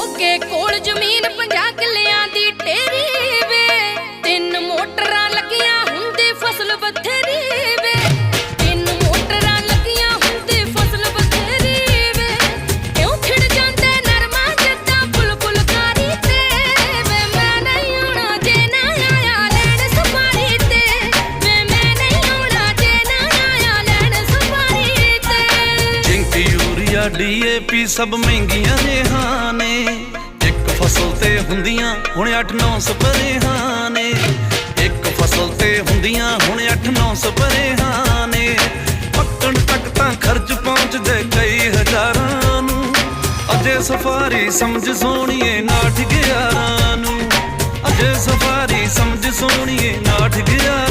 ਮੋਗੇ ਕੋਲ ਜ਼ਮੀਨ 50 ਕਿੱਲਿਆਂ ਦੀ ਢੇਰੀ ਵੇ। ਤਿੰਨ ਮੋਟਰਾਂ ਲੱਗੀਆਂ ਹੁੰਦੀ ਫਸਲ ਬਥੇਰੀ ਵੇ। ਤਿੰਨ ਮੋਟਰਾਂ ਲੱਗੀਆਂ ਹੁੰਦੀ ਫਸਲ ਬਥੇਰੀ ਵੇ। ਕਿਉਂ ਖਿੜ ਜਾਂਦੇ ਨਰਮਾ ਜੱਟਾਂ ਫੁੱਲ ਫੁਲਕਾਰੀ ਤੇ ਵੇ। ਮੈਂ ਨਹੀਂ ਆਉਣਾ ਜੇ ਨਾ ਆਇਆ ਲੈਣ ਸਫਾਰੀ ਤੇ। ਵੇ, ਮੈਂ ਨਹੀਂ ਆਉਣਾ ਜੇ ਨਾ ਆਇਆ ਲੈਣ ਸਫਾਰੀ ਤੇ। ਜਿੰਕ ਯੂਰੀਆ ਡੀਏਪੀ ਸਭ ਮਹਿੰਗੀਆਂ ਨੇ। ਹਾਂ ਨੇ ਇੱਕ ਫਸਲ ਤੇ ਹੁੰਦੀਆਂ, ਹੁਣ 8-9 ਸਪਰੇਹਾਂ ਨੇ। ਇੱਕ ਫਸਲ ਤੇ ਹੁੰਦੀਆਂ, ਹੁਣ 8-9 ਸਪਰੇਹਾਂ ਨੇ। ਪੱਕਣ ਤੱਕ ਤਾਂ ਖਰਚ ਪਹੁੰਚਦੇ ਕਈ ਹਜ਼ਾਰਾਂ ਨੂੰ। ਅਜੇ ਸਫਾਰੀ ਸਮਝ ਸੋਣੀਏ ਨਾਠ ਗਿਆਰਾਂ ਨੂੰ। ਅਜੇ ਸਫਾਰੀ ਸਮਝ ਸੋਣੀਏ ਨਾਠ ਗਿਆਰਾਂ